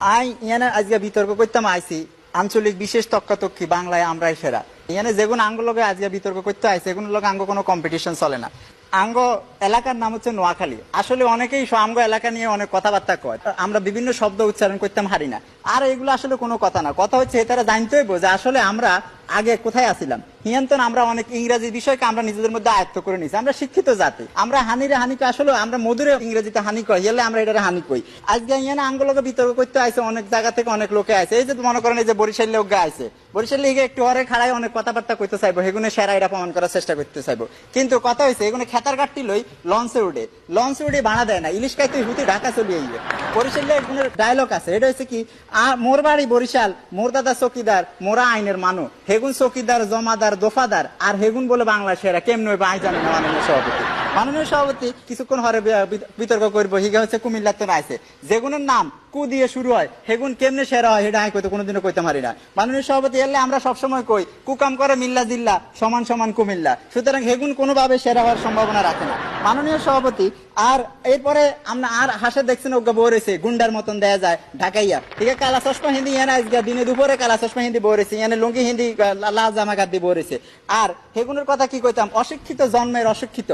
I, ইয়ানে আজকে বিতর্ক করতাম আইসি। আঞ্চলিক বিশেষ তক্কাতক্কি বাংলায় আমরাই সেরা। ইয়ানে যেগুন আঙ্গ আজকে বিতর্ক করতে আইছে সেগুন লগে আঙ্গ কোনো কম্পিটিশন চলে না। আঙ্গ এলাকার নাম হচ্ছে নোয়াখালী। আসলে অনেকেই আঙ্গ এলাকা নিয়ে অনেক কথাবার্তা কয়। আমরা বিভিন্ন শব্দ উচ্চারণ করতাম হারি না আর এগুলো আসলে কোনো কথা না। কথা হচ্ছে তারা জানতে হইব যে আসলে আমরা আগে কোথায় আসিলাম হিয়ান্তন আমরা অনেক ইংরেজি বিষয়কে আমরা নিজেদের মধ্যে আয়ত্ত করে নিছি আমরা শিক্ষিত জাতি। আমরা হানিরে হানিকে আসলে আমরা মধুরে ইংরেজিতে হানি কই এলে আমরা এটা হানি কই। আজকে ইয়ানে আঙ্গলকে বিতর্ক করতে আইছে, অনেক জায়গা থেকে অনেক লোকে আইছে। এই যে মনে করেন এই যে বরিশাল লোক আইছে। বরিশাল লিগে একটু হরে খাড়ায় অনেক কথাবার্তা কইতে চাইব সেগুলো সেরা এটা প্রমাণ করার চেষ্টা করতে চাইব। কিন্তু কথা হয়েছে এগুলো খেতার কাটটি লই লঞ্চে উঠে। লঞ্চে উঠে বানা দেয় না। ইলিশ খাইতে হুতি ঢাকা চলে আইবে। বরিশালে এগুলোর ডায়লগ আছে। এটা হচ্ছে কি মোর বাড়ি বরিশাল, মোর দাদা চকিদার, মোরা আইনের মানু। হেগুন চকিদার, জমাদার, দফাদার, আর হেগুন বলে বাংলা সেরা কেমন সভাপতি। মাননীয় সভাপতি কিছুক্ষণ হরে বিতর্ক করব। হিগা হচ্ছে কুমিল্লার তো নাইছে। যেগুনের নাম কু দিয়ে শুরু হয়, হেগুন কেমনে সেরা হয়, সেটা আমি কইতে কোনোদিনও কইতে পারি না। মাননীয় সভাপতি, এলে আমরা সবসময় কই, কুকাম করে মিল্লা জিল্লা, সমান সমান কুমিল্লা। সুতরাং হেগুন কোনোভাবে সেরা হওয়ার সম্ভাবনা রাখে না। মাননীয় সভাপতি, আর এরপরে আমরা আর হাসে দেখছেন ওকে বউ রয়েছে, গুন্ডার মতন দেয়া যায় ঢাকাইয়া ঠিক আছে, কালা চশমা হিন্দি ইয়ানা আজকে দিনে দুপুরে কালা চশমা হিন্দি বউ রয়েছে ইয়ানে লুঙ্গি হিন্দি লাল জামা গাদ দিয়ে বউ রয়েছে। আর হেগুনের কথা কি কইতাম, অশিক্ষিত জন্মের অশিক্ষিত।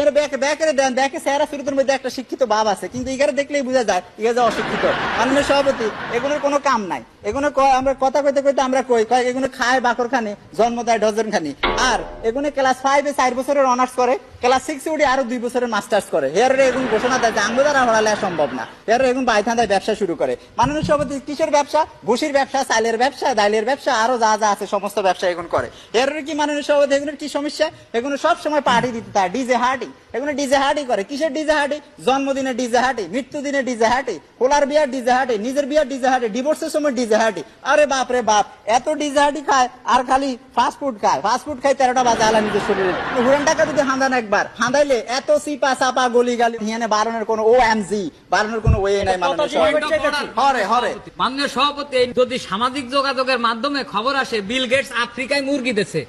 এর ব্যাকে দেন, ব্যাকে ফিরতের মধ্যে একটা শিক্ষিত ভাব আছে, কিন্তু ইগারে দেখলেই বোঝা যায় ইগা যে অশিক্ষিত। মাননীয় সভাপতি এগুলোর কোনো কাম নাই। এগুলো আমরা কথা কইতে কইতে আমরা কই, কয় এগুলো খায় বাকর খানে জন্ম দেয় ডজন খানি আর এগুলো ক্লাস ফাইভে চার বছরের অনার্স করে ক্লাস সিক্সে উঠে আরও দুই বছরের মাস্টার্স করে। হেয়ার এখন ঘোষণা দেয় যে আঙ্গ দ্বারা হরালে সম্ভব না। হেয়ার এখন বাইথান্দায় ব্যবসা শুরু করে। মাননীয় সভাপতি কিসের ব্যবসা? ভুসির ব্যবসা, চালের ব্যবসা, ডাইলের ব্যবসা, আরও যা যা আছে সমস্ত ব্যবসা এখন করে। এর কি মাননীয় সভাপতি এগুলোর কি সমস্যা? এগুলো সব সময় পার্টি দিতে তার ডিজে হার্টি এগুলো ডিজে হার্টি করে। কিসের ডিজে হার্টি জন্মদিনে ডিজে হার্টি মৃত্যুদিনে ডিজে হার্টি হোলার বিয়ার ডিজে হার্টি নিজের বিয়ার ডিজে হার্টি ডিভোর্সের সময় ডিজে হার্টি আরে বাপ রে বাপ এত ডিজে হার্টি খায় আর খালি ফাস্ট ফুড খায়। ফাস্ট ফুড খায় তেরোটা বাজে আলা নিজের শরীরে। হুরান টাকা যদি হাঁদান একবার হাঁদাইলে এত সিপা সাপা গলি গালি হিয়ানে বারণের কোনো ও এম জি বারণের কোনো ওয়ে নাই হরে হরে। মাননীয় সভাপতি যদি সামাজিক যোগাযোগের মাধ্যমে খবর আসে বিল গেটস আফ্রিকায় মুরগি দিছে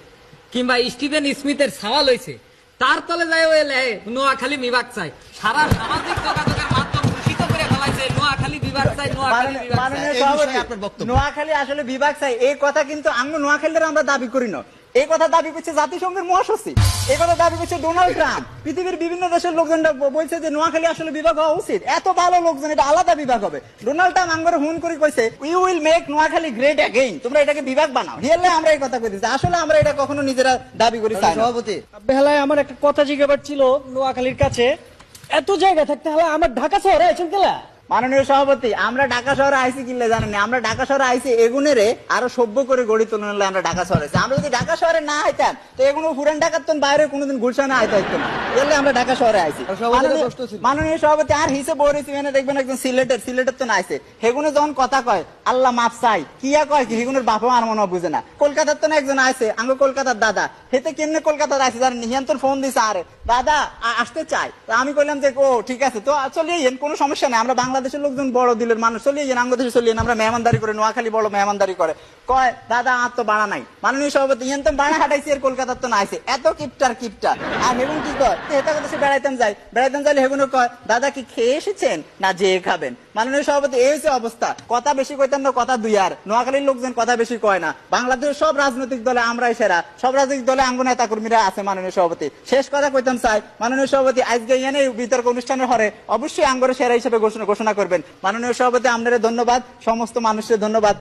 কিংবা স্টিভেন স্মিথের সাওয়াল হয়েছে তার তলে যায় ওই লে নোয়াখালী বিভাগ চাই সারা সামাজিক যোগাযোগের মাধ্যম দূষিত করে ফেলাইছে নোয়াখালী বিভাগ চাই নোয়াখালী বিভাগ চাই মাননীয় এই বিষয়ে আপনার বক্তব্য। নোয়াখালী আসলে বিভাগ চাই এই কথা কিন্তু আমরা নোয়াখালীর আমরা দাবি করি না। এই কথা দাবি করছে জাতিসংঘের মহাসচিব। এই কথা দাবি করছে ডোনাল্ড ট্রাম্প। পৃথিবীর বিভিন্ন দেশের লোকজন বলছে যে নোয়াখালী আসলে বিভাগ হওয়া উচিত। এত ভালো লোকজন, এটা আলাদা বিভাগ হবে। ডোনাল্ড ট্রাম্প আঙ্গরে হুন করে কইছে we will make Noakhali great again তোমরা এটাকে বিভাগ বানাও। হিয়ালে আমরা এই কথা কইতেছি। আসলে আমরা এটা কখনো নিজেরা দাবি করি। সভাপতি, বেহালায় আমার একটা কথা জিজ্ঞাবার ছিল নোয়াখালীর কাছে। এত জায়গা থাকতে হলে আমার ঢাকা শহরে আছেন কেলা? মাননীয় সভাপতি, আমরা ঢাকা শহরে আইসি কিনলে জানেন আমরা ঢাকা শহরে আইসি এগুনেরে আরও সভ্য করে গড়ি তুলে নিলে আমরা ঢাকা শহরে আমরা যদি ঢাকা শহরে না আইতাম তো এগুনো ফুরেন ঢাকার তো বাইরে কোনোদিন গুলশানে আইতে হইতো না। আমরা ঢাকা শহরে আইছি। মাননীয়- সভাপতি আর দেখবেন একজন সিলেটের সিলেটের তো নাইছে হেগুনে যখন কথা কয় আল্লাহ মাপ চাই। কিয়া কয়? কি হেগুনের বাপও আর মনে বুঝে না। কলকাতার তো না একজন আঙ্গ কলকাতার দাদা। হেতে কেমনে কলকাতার আছে জানেন? হিয়ান্তর ফোন দিছে আরে দাদা আসতে চাই। আমি কইলাম যে ও ঠিক আছে। তো চলিয়ে যান কোনো সমস্যা নেই। আমরা বাংলাদেশের লোকজন বড় দিলের মানুষ। চলিয়ে যান আঙ্গ দেশে চলিয়ে যান, আমরা মেহমানদারি করে নোয়াখালী বড় মেহমানদারি করে। কয় দাদা আর তো বাড়া নাই। মাননীয় সভাপতি হিয়ান্তন বাড়া হাঁটাইছি আর কলকাতার তো নাইছে এত কিপটার কিপটা আর হেগুন কি কয়? তো সব রাজনৈতিক দলে আমরাই সেরা। সব রাজনৈতিক দলে কর্মীরা আছে মাননীয় সভাপতি। শেষ কথা কইতাম চাই মাননীয় সভাপতি বিতর্ক অনুষ্ঠানের হরে অবশ্যই আঙ্গরে সেরা হিসেবে ঘোষণা করবেন। মাননীয় সভাপতি আপনাদের ধন্যবাদ। সমস্ত মানুষের ধন্যবাদ।